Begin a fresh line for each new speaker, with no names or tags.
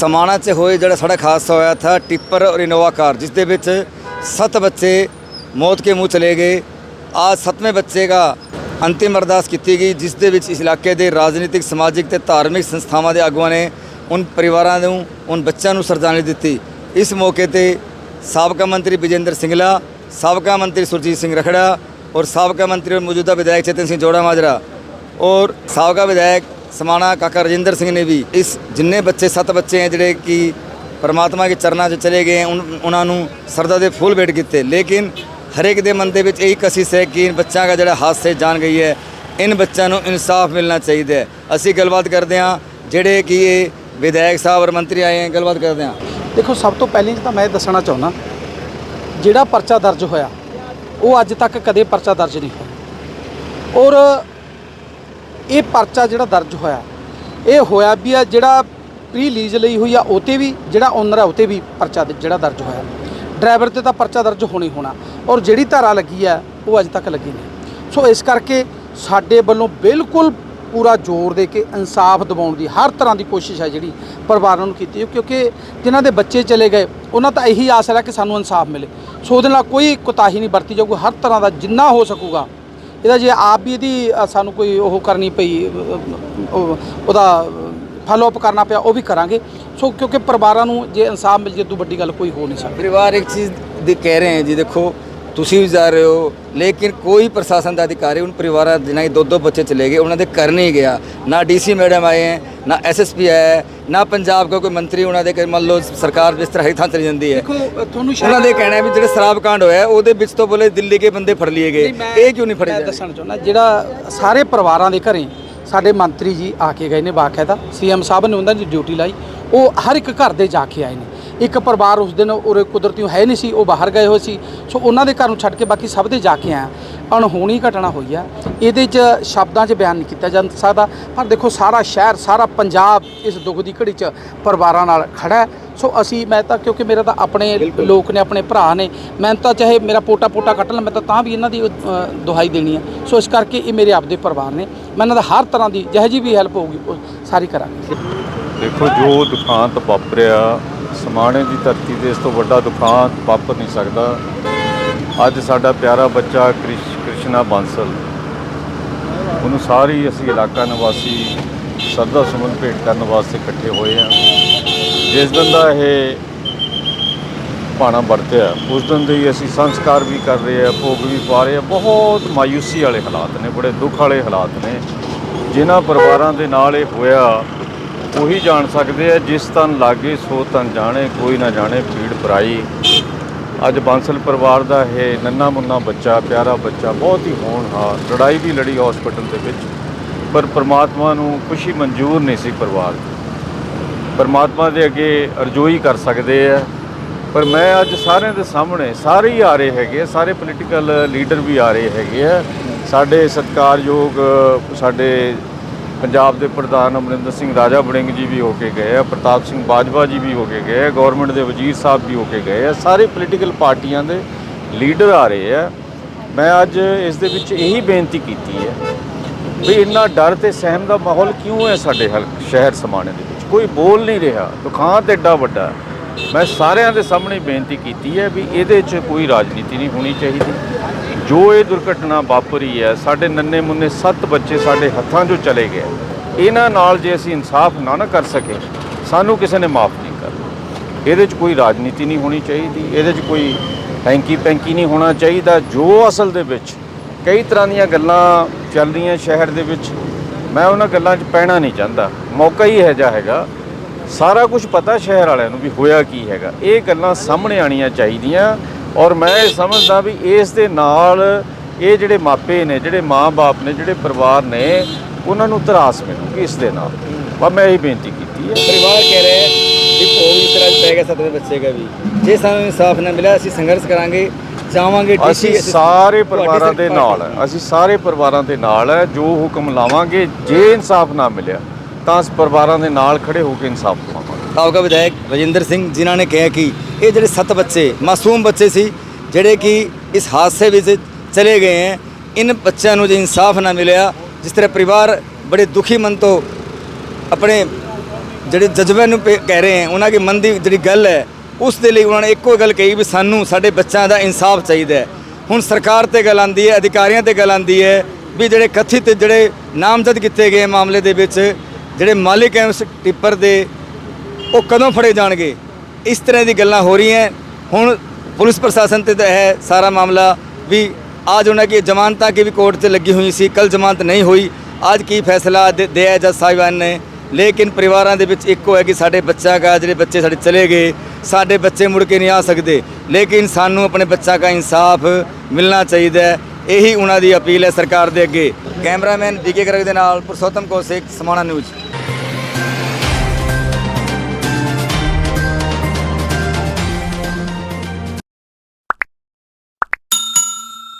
ਸਮਾਣਾ 'ਚ ਹੋਏ ਜਿਹੜਾ ਸੜਕ ਹਾਦਸਾ ਹੋਇਆ ਥਾ, ਟਿੱਪਰ ਔਰ ਇਨੋਵਾ ਕਾਰ, ਜਿਸ ਦੇ ਵਿੱਚ ਸੱਤ ਬੱਚੇ ਮੌਤ ਕੇ ਮੂੰਹ ਚਲੇ ਗਏ। आज ਸੱਤਵੇਂ ਬੱਚੇ ਦਾ ਅੰਤਿਮ ਅਰਦਾਸ ਕੀਤੀ ਗਈ, ਜਿਸ ਦੇ ਵਿੱਚ ਇਸ ਇਲਾਕੇ ਦੇ ਰਾਜਨੀਤਿਕ, ਸਮਾਜਿਕ ਤੇ ਧਾਰਮਿਕ ਸੰਸਥਾਵਾਂ ਦੇ ਆਗੂਆਂ ਨੇ ਉਨ ਪਰਿਵਾਰਾਂ ਨੂੰ, ਉਨ ਬੱਚਿਆਂ ਨੂੰ ਸਰਦਾਨੀ ਦਿੱਤੀ। ਇਸ ਮੌਕੇ ਤੇ ਸਾਬਕਾ ਮੰਤਰੀ ਵਿਜੇਂਦਰ ਸਿੰਗਲਾ, ਸਾਬਕਾ ਮੰਤਰੀ ਸੁਰਜੀਤ ਸਿੰਘ ਰਖੜਾ ਔਰ ਸਾਬਕਾ ਮੰਤਰੀ ਔਰ ਮੌਜੂਦਾ ਵਿਧਾਇਕ ਚੇਤਨ ਸਿੰਘ ਜੋੜਾ ਮਾਜਰਾ ਔਰ ਸਾਬਕਾ ਵਿਧਾਇਕ ਸਮਾਣਾ ਕਾਕਾ ਰਜਿੰਦਰ ਸਿੰਘ ਨੇ ਵੀ ਇਸ ਜਿੰਨੇ ਬੱਚੇ, ਸੱਤ ਬੱਚੇ ਹੈ ਜਿਹੜੇ ਕਿ ਪਰਮਾਤਮਾ ਦੇ ਚਰਨਾਂ 'ਚ ਚਲੇ ਗਏ, ਉਨ- ਉਹਨਾਂ ਨੂੰ ਸਰਦਾ ਦੇ ਫੁੱਲ ਭੇਟ ਕੀਤੇ। ਲੇਕਿਨ ਹਰੇਕ ਦੇ ਮਨ ਦੇ ਵਿੱਚ ਇਹੀ ਕਸ਼ਿਸ਼ ਹੈ ਕਿ ਇਨ ਬੱਚਿਆਂ ਦਾ ਜਿਹੜਾ ਹਾਦਸੇ ਜਾਣ ਗਈ ਹੈ, ਇਨ ਬੱਚਿਆਂ ਨੂੰ ਇਨਸਾਫ ਮਿਲਣਾ ਚਾਹੀਦਾ ਹੈ। ਅਸੀਂ ਗੱਲਬਾਤ ਕਰਦੇ ਹਾਂ, ਜਿਹੜੇ ਕਿ ਇਹ ਵਿਧਾਇਕ ਸਾਹਿਬ ਔਰ ਮੰਤਰੀ ਆਏ ਹੈ, ਗੱਲਬਾਤ ਕਰਦੇ ਹਾਂ।
ਦੇਖੋ, ਸਭ ਤੋਂ ਪਹਿਲੀ ਤਾਂ ਮੈਂ ਇਹ ਦੱਸਣਾ ਚਾਹੁੰਦਾ, ਜਿਹੜਾ ਪਰਚਾ ਦਰਜ ਹੋਇਆ, ਉਹ ਅੱਜ ਤੱਕ ਕਦੇ ਪਰਚਾ ਦਰਜ ਨਹੀਂ ਹੋਇਆ। ਔਰ ਇਹ ਪਰਚਾ ਜਿਹੜਾ ਦਰਜ ਹੋਇਆ, ਇਹ ਹੋਇਆ ਵੀ ਆ ਜਿਹੜਾ ਪ੍ਰੀ ਲੀਜ਼ ਲਈ ਹੋਈ ਆ, ਉਹ 'ਤੇ ਵੀ ਜਿਹੜਾ ਓਨਰ ਆ, ਉਹ 'ਤੇ ਵੀ ਪਰਚਾ ਜਿਹੜਾ ਦਰਜ ਹੋਇਆ। ਡਰਾਈਵਰ ਤੇ ਤਾਂ ਪਰਚਾ ਦਰਜ ਹੋਣੀ ਹੋਣਾ, ਔਰ ਜਿਹੜੀ ਧਾਰਾ ਲੱਗੀ ਆ, ਉਹ ਅੱਜ ਤੱਕ ਲੱਗੀ ਨਹੀਂ। ਸੋ ਇਸ ਕਰਕੇ ਸਾਡੇ ਵੱਲੋਂ ਬਿਲਕੁਲ ਪੂਰਾ ਜ਼ੋਰ ਦੇ ਕੇ ਇਨਸਾਫ ਦਿਵਾਉਣ ਦੀ ਹਰ ਤਰ੍ਹਾਂ ਦੀ ਕੋਸ਼ਿਸ਼ ਹੈ ਜਿਹੜੀ ਪਰਿਵਾਰਾਂ ਨੂੰ ਕੀਤੀ ਕਿਉਂਕਿ ਜਿਨ੍ਹਾਂ ਦੇ ਬੱਚੇ ਚਲੇ ਗਏ, ਉਹਨਾਂ ਤਾਂ ਇਹੀ ਆਸ ਹੈ ਕਿ ਸਾਨੂੰ ਇਨਸਾਫ ਮਿਲੇ। ਸੋ ਉਹਦੇ ਨਾਲ ਕੋਈ ਕੁਤਾਹੀ ਨਹੀਂ ਵਰਤੀ ਜਾਊਗੀ, ਹਰ ਤਰ੍ਹਾਂ ਦਾ ਜਿੰਨਾ ਹੋ ਸਕੂਗਾ ਇਹਦਾ ਜੇ ਆਪ ਵੀ ਇਹਦੀ ਸਾਨੂੰ ਕੋਈ ਉਹ ਕਰਨੀ ਪਈ ਉਹਦਾ ਫਾਲੋ ਅਪ ਕਰਨਾ ਪਿਆ, ਉਹ ਵੀ ਕਰਾਂਗੇ। ਸੋ ਕਿਉਂਕਿ ਪਰਿਵਾਰਾਂ ਨੂੰ ਜੇ ਇਨਸਾਫ ਮਿਲ ਜੇ, ਤੋਂ ਵੱਡੀ ਗੱਲ ਕੋਈ ਹੋ ਨਹੀਂ ਸਕਦੀ।
ਪਰਿਵਾਰ ਇੱਕ ਚੀਜ਼ ਦੀ ਕਹਿ ਰਹੇ ਹੈ ਜੀ, ਦੇਖੋ ਤੁਸੀਂ ਵੀ ਜਾ ਰਹੇ ਹੋ ਲੇਕਿਨ ਕੋਈ ਪ੍ਰਸ਼ਾਸਨ ਦਾ ਅਧਿਕਾਰੀ ਉਨ ਪਰਿਵਾਰਾਂ ਜਿਨ੍ਹਾਂ ਦੇ ਦੋ ਦੋ ਬੱਚੇ ਚਲੇ ਗਏ ਉਹਨਾਂ ਦੇ ਘਰ ਨਹੀਂ ਗਿਆ। ਨਾ ਡੀਸੀ ਮੈਡਮ ਆਏ ਹੈ ਨਾ ਐਸਐਸਪੀ ਆਇਆ ਨਾ ਪੰਜਾਬ ਦਾ ਕੋਈ ਮੰਤਰੀ ਉਹਨਾਂ ਦੇ ਮੰਨ ਲਓ ਸਰਕਾਰ ਜਿਸ ਤਰ੍ਹਾਂ ਹੀ ਥਾਂ ਚਲੀ ਜਾਂਦੀ ਹੈ।
ਤੁਹਾਨੂੰ
ਉਹਨਾਂ ਦੇ ਕਹਿਣਾ ਵੀ ਜਿਹੜੇ ਸ਼ਰਾਬ ਕਾਂਡ ਹੋਇਆ ਉਹਦੇ ਵਿੱਚ ਤੋਂ ਬੋਲੇ ਦਿੱਲੀ ਕੇ ਬੰਦੇ ਫੜ ਲਏ ਗਏ। ਇਹ ਕਿਉਂ ਨਹੀਂ ਫੜੇ
ਮੈਂ? ਦੱਸਣਾ ਚਾਹੁੰਦਾ ਜਿਹੜਾ ਸਾਰੇ ਪਰਿਵਾਰਾਂ ਦੇ ਘਰੇ ਸਾਡੇ ਮੰਤਰੀ ਜੀ ਆ ਕੇ ਗਏ ਨੇ ਬਾਕਾਇਦਾ ਸੀਐਮ ਸਾਹਿਬ ਨੇ ਉਹਨਾਂ ਦੀ ਡਿਊਟੀ ਲਾਈ ਉਹ ਹਰ ਇੱਕ ਘਰ ਦੇ ਜਾ ਕੇ ਆਏ ਨੇ। ਇੱਕ ਪਰਿਵਾਰ ਉਸ ਦਿਨ ਉਰੇ ਕੁਦਰਤੀ ਹੈ ਨਹੀਂ ਸੀ ਉਹ ਬਾਹਰ ਗਏ ਹੋਏ ਸੀ। ਸੋ ਉਹਨਾਂ ਦੇ ਘਰ ਨੂੰ ਛੱਡ ਕੇ ਬਾਕੀ ਸਭ ਦੇ ਜਾ ਕੇ ਆਇਆ। ਅਣਹੋਣੀ ਘਟਨਾ ਹੋਈ ਆ। ਇਹਦੇ 'ਚ ਸ਼ਬਦਾਂ 'ਚ ਬਿਆਨ ਨਹੀਂ ਕੀਤਾ ਜਾ ਸਕਦਾ। ਪਰ ਦੇਖੋ ਸਾਰਾ ਸ਼ਹਿਰ ਸਾਰਾ ਪੰਜਾਬ ਇਸ ਦੁੱਖ ਦੀ ਘੜੀ 'ਚ ਪਰਿਵਾਰਾਂ ਨਾਲ ਖੜਾ ਸੋ ਅਸੀਂ ਮੈਂ ਤਾਂ ਕਿਉਂਕਿ ਮੇਰਾ ਤਾਂ ਆਪਣੇ ਲੋਕ ਨੇ ਆਪਣੇ ਭਰਾ ਨੇ ਮੈਂ ਤਾਂ ਚਾਹੇ ਮੇਰਾ ਪੋਟਾ ਪੋਟਾ ਕੱਟ ਲਾਂ ਮੈਂ ਤਾਂ ਤਾਂ ਵੀ ਇਹਨਾਂ ਦੀ ਦੁਹਾਈ ਦੇਣੀ ਹੈ ਸੋ ਇਸ ਕਰਕੇ ਇਹ ਮੇਰੇ ਆਪਦੇ ਪਰਿਵਾਰ ਨੇ। ਮੈਂ ਇਹਨਾਂ ਦਾ ਹਰ ਤਰ੍ਹਾਂ ਦੀ ਜਿਹੋ ਜਿਹੀ ਵੀ ਹੈਲਪ ਹੋਊਗੀ ਸਾਰੀ ਕਰਾਂਗੇ।
ਦੇਖੋ ਜੋ ਦੁਖਾਂਤ ਵਾਪਰਿਆ ਸਮਾਣੇ ਦੀ ਧਰਤੀ ਤੇ ਇਸ ਤੋਂ ਵੱਡਾ ਦੁਖਾਂਤ ਵਾਪਰ ਨਹੀਂ ਸਕਦਾ। ਅੱਜ ਸਾਡਾ ਪਿਆਰਾ ਬੱਚਾ ਕ੍ਰਿਸ਼, ਕ੍ਰਿਸ਼ਨਾ ਬਾਂਸਲ। ਉਹਨੂੰ ਸਾਰੀ ਅਸੀਂ ਇਲਾਕਾ ਨਿਵਾਸੀ ਸਰਦਾ ਸੁਮਨ ਭੇਟ ਕਰਨ ਵਾਸਤੇ ਇਕੱਠੇ ਹੋਏ ਆ ਜਿਸ ਦਿਨ ਦਾ ਇਹ ਪਾਣਾ ਵਰਤਿਆ, ਉਸ ਦਿਨ ਦੇ ਹੀ ਅਸੀਂ ਸੰਸਕਾਰ ਵੀ ਕਰ ਰਹੇ ਆ ਭੋਗ ਵੀ ਪਾ ਰਹੇ ਆ ਬਹੁਤ ਮਾਯੂਸੀ ਵਾਲੇ ਹਾਲਾਤ ਨੇ, ਬੜੇ ਦੁੱਖ ਵਾਲੇ ਹਾਲਾਤ ਨੇ। ਜਿਨ੍ਹਾਂ ਪਰਿਵਾਰਾਂ ਦੇ ਨਾਲ ਇਹ ਹੋਇਆ ਉਹੀ ਜਾਣ ਸਕਦੇ ਆ ਜਿਸ ਤਨ ਲਾਗੇ ਸੋ ਤਨ ਜਾਣੇ ਕੋਈ ਨਾ ਜਾਣੇ ਪੀੜ ਪਰਾਈ ਅੱਜ ਬਾਂਸਲ ਪਰਿਵਾਰ ਦਾ ਇਹ ਨੰਨਾ ਮੁੰਨਾ ਬੱਚਾ ਪਿਆਰਾ ਬੱਚਾ ਬਹੁਤ ਹੀ ਹੋਣਹਾਰ ਲੜਾਈ ਵੀ ਲੜੀ ਹਸਪੀਟਲ ਦੇ ਵਿੱਚ। ਪਰ ਪ੍ਰਮਾਤਮਾ ਨੂੰ ਖੁਸ਼ੀ ਮਨਜ਼ੂਰ ਨਹੀਂ ਸੀ ਪਰਿਵਾਰ ਪਰਮਾਤਮਾ ਦੇ ਅੱਗੇ ਅਰਜ਼ੋਈ ਕਰ ਸਕਦੇ ਆ। ਪਰ ਮੈਂ ਅੱਜ ਸਾਰਿਆਂ ਦੇ ਸਾਹਮਣੇ ਸਾਰੇ ਹੀ ਆ ਰਹੇ ਹੈਗੇ ਆ, ਸਾਰੇ ਪੋਲੀਟੀਕਲ ਲੀਡਰ ਵੀ ਆ ਰਹੇ ਹੈਗੇ ਆ। ਸਾਡੇ ਸਤਿਕਾਰਯੋਗ ਸਾਡੇ ਪੰਜਾਬ ਦੇ ਪ੍ਰਧਾਨ ਅਮਰਿੰਦਰ ਸਿੰਘ ਰਾਜਾ ਵੜਿੰਗ ਜੀ ਵੀ ਹੋ ਕੇ ਗਏ ਆ, ਪ੍ਰਤਾਪ ਸਿੰਘ ਬਾਜਵਾ ਜੀ ਵੀ ਹੋ ਕੇ ਗਏ ਆ, ਗਵਰਨਮੈਂਟ ਦੇ ਵਜ਼ੀਰ ਸਾਹਿਬ ਵੀ ਹੋ ਕੇ ਗਏ ਆ, ਸਾਰੇ ਪੋਲੀਟੀਕਲ ਪਾਰਟੀਆਂ ਦੇ ਲੀਡਰ ਆ ਰਹੇ ਆ। ਮੈਂ ਅੱਜ ਇਸ ਦੇ ਵਿੱਚ ਇਹੀ ਬੇਨਤੀ ਕੀਤੀ ਹੈ ਵੀ ਇੰਨਾ ਡਰ ਤੇ ਸਹਿਮ ਦਾ ਮਾਹੌਲ ਕਿਉਂ ਹੈ ਸਾਡੇ ਹਲਕ ਸ਼ਹਿਰ ਸਮਾਣੇ ਦੇ ਵਿੱਚ? ਕੋਈ ਬੋਲ ਨਹੀਂ ਰਿਹਾ ਦੁਖਾਂਤ ਐਡਾ ਵੱਡਾ। ਮੈਂ ਸਾਰਿਆਂ ਦੇ ਸਾਹਮਣੇ ਬੇਨਤੀ ਕੀਤੀ ਹੈ ਵੀ ਇਹਦੇ 'ਚ ਕੋਈ ਰਾਜਨੀਤੀ ਨਹੀਂ ਹੋਣੀ ਚਾਹੀਦੀ। ਜੋ ਇਹ ਦੁਰਘਟਨਾ ਵਾਪਰੀ ਹੈ, ਸਾਡੇ ਨੰਨੇ ਮੁੰਨੇ ਸੱਤ ਬੱਚੇ ਸਾਡੇ ਹੱਥਾਂ 'ਚੋਂ ਚਲੇ ਗਏ। ਇਹਨਾਂ ਨਾਲ ਜੇ ਅਸੀਂ ਇਨਸਾਫ ਨਾ ਨਾ ਕਰ ਸਕੇ, ਸਾਨੂੰ ਕਿਸੇ ਨੇ ਮਾਫ ਨਹੀਂ ਕਰਨਾ। ਇਹਦੇ 'ਚ ਕੋਈ ਰਾਜਨੀਤੀ ਨਹੀਂ ਹੋਣੀ ਚਾਹੀਦੀ, ਇਹਦੇ 'ਚ ਕੋਈ ਹੈਂਕੀ ਪੈਂਕੀ ਨਹੀਂ ਹੋਣਾ ਚਾਹੀਦਾ। ਜੋ ਅਸਲ ਦੇ ਵਿੱਚ ਕਈ ਤਰ੍ਹਾਂ ਦੀਆਂ ਗੱਲਾਂ ਚੱਲ ਰਹੀਆਂ ਸ਼ਹਿਰ ਦੇ ਵਿੱਚ, ਮੈਂ ਉਹਨਾਂ ਗੱਲਾਂ 'ਚ ਪੈਣਾ ਨਹੀਂ ਚਾਹੁੰਦਾ। ਮੌਕਾ ਹੀ ਇਹੋ ਜਿਹਾ ਹੈਗਾ। ਸਾਰਾ ਕੁਝ ਪਤਾ ਸ਼ਹਿਰ ਵਾਲਿਆਂ ਨੂੰ ਵੀ ਹੋਇਆ ਕੀ ਹੈਗਾ। ਇਹ ਗੱਲਾਂ ਸਾਹਮਣੇ ਆਣੀਆਂ ਚਾਹੀਦੀਆਂ। ਔਰ ਮੈਂ ਇਹ ਸਮਝਦਾ ਵੀ ਇਸ ਦੇ ਨਾਲ ਇਹ ਜਿਹੜੇ ਮਾਪੇ ਨੇ ਜਿਹੜੇ ਮਾਂ-ਬਾਪ ਨੇ ਜਿਹੜੇ ਪਰਿਵਾਰ ਨੇ ਉਹਨਾਂ ਨੂੰ ਤਰਾਸ ਮਿਲੂਗੀ ਇਸ ਦੇ ਨਾਲ। ਬਸ ਮੈਂ ਇਹ ਬੇਨਤੀ ਕੀਤੀ ਹੈ।
ਪਰਿਵਾਰ ਕਹਿ ਰਿਹਾ ਹੈ ਕਿ ਭੋਗ ਇਸ ਤਰ੍ਹਾਂ ਪੈ ਗਿਆ ਸੱਤਵੇਂ ਬੱਚੇ ਦਾ ਵੀ। ਜੇ ਸਾਨੂੰ ਇਨਸਾਫ ਨਾ ਮਿਲਿਆ ਅਸੀਂ ਸੰਘਰਸ਼ ਕਰਾਂਗੇ ਚਾਹਾਂਗੇ
ਅਸੀਂ ਸਾਰੇ ਪਰਿਵਾਰਾਂ ਦੇ ਨਾਲ ਹੈ। ਅਸੀਂ ਸਾਰੇ ਪਰਿਵਾਰਾਂ ਦੇ ਨਾਲ ਹੈ। ਜੋ ਹੁਕਮ ਲਾਵਾਂਗੇ ਜੇ ਇਨਸਾਫ ਨਾ ਮਿਲਿਆ ਤਾਂ ਅਸੀਂ ਪਰਿਵਾਰਾਂ ਦੇ ਨਾਲ ਖੜੇ ਹੋ ਕੇ ਇਨਸਾਫ ਪਾਵਾਂਗੇ
ਸਾਬਕਾ ਵਿਧਾਇਕ ਰਜਿੰਦਰ ਸਿੰਘ ਜਿਨ੍ਹਾਂ ਨੇ ਕਿਹਾ ਕਿ ਇਹ ਜਿਹੜੇ ਸੱਤ ਬੱਚੇ, ਮਾਸੂਮ ਬੱਚੇ ਸੀ, ਜਿਹੜੇ ਕਿ ਇਸ ਹਾਦਸੇ ਵਿੱਚ ਚਲੇ ਗਏ ਹੈ। ਇਨ ਬੱਚਿਆਂ ਨੂੰ ਜੇ ਇਨਸਾਫ ਨਾ ਮਿਲਿਆ, ਜਿਸ ਤਰ੍ਹਾਂ ਪਰਿਵਾਰ ਬੜੇ ਦੁਖੀ ਮਨ ਤੋਂ ਆਪਣੇ ਜਿਹੜੇ ਜਜ਼ਬੇ ਨੂੰ ਪੇ- ਕਹਿ ਰਹੇ ਹੈ, ਉਹਨਾਂ ਦੀ ਮਨ ਦੀ ਜਿਹੜੀ ਗੱਲ ਹੈ, ਉਸ ਦੇ ਲਈ ਉਹਨਾਂ ਨੇ ਇੱਕੋ ਗੱਲ ਕਹੀ ਵੀ ਸਾਨੂੰ, ਸਾਡੇ ਬੱਚਿਆਂ ਦਾ ਇਨਸਾਫ ਚਾਹੀਦਾ ਹੈ। ਹੁਣ ਸਰਕਾਰ ਤੇ ਗੱਲ ਆਂਦੀ ਹੈ, ਅਧਿਕਾਰੀਆਂ ਤੇ ਗੱਲ ਆਂਦੀ ਹੈ ਵੀ ਜਿਹੜੇ ਕਥਿਤ ਜਿਹੜੇ ਨਾਮਜ਼ਦ ਕੀਤੇ ਗਏ ਮਾਮਲੇ ਦੇ ਵਿੱਚ, ਜਿਹੜੇ ਮਾਲਿਕ ਹੈ ਉਸ ਟਿੱਪਰ ਦੇ, ਉਹ ਕਦੋਂ ਫੜੇ ਜਾਣਗੇ? ਇਸ ਤਰ੍ਹਾਂ ਦੀ ਗੱਲਾਂ ਹੋ ਰਹੀਆਂ ਹੁਣ ਪੁਲਿਸ ਪ੍ਰਸ਼ਾਸਨ ਤੇ ਤਾਂ ਹੈ ਸਾਰਾ ਮਾਮਲਾ ਵੀ आज ਉਹਨਾਂ की ਜ਼ਮਾਨਤਾਂ की भी ਕੋਰਟ 'ਚ ਲੱਗੀ ਹੋਈ ਸੀ ਕੱਲ ਜ਼ਮਾਨਤ ਨਹੀਂ ਹੋਈ ਅੱਜ ਕੀ ਫੈਸਲਾ ਦੇ- ਦਿਆ ਜੱਜ ਸਾਹਿਬਾਨ ਨੇ ਲੇਕਿਨ ਪਰਿਵਾਰਾਂ ਦੇ ਵਿੱਚ ਇੱਕੋ ਹੈ ਕਿ ਸਾਡੇ ਬੱਚਾ ਦਾ ਜਿਹੜੇ ਬੱਚੇ ਸਾਡੇ ਚਲੇ ਗਏ ਸਾਡੇ ਬੱਚੇ ਮੁੜ ਕੇ ਨਹੀਂ ਆ ਸਕਦੇ ਲੇਕਿਨ ਸਾਨੂੰ ਆਪਣੇ ਬੱਚਾ ਦਾ ਇਨਸਾਫ ਮਿਲਣਾ ਚਾਹੀਦਾ ਹੈ ਇਹੀ ਉਹਨਾਂ ਦੀ ਅਪੀਲ ਹੈ ਸਰਕਾਰ ਦੇ ਅੱਗੇ ਕੈਮਰਾਮੈਨ ਡੀਕੇ ਗਰਗ ਦੇ ਨਾਲ ਪੁਰਸ਼ੋਤਮ ਕੌਸ਼ਿਕ ਸਮਾਣਾ ਨਿਊਜ਼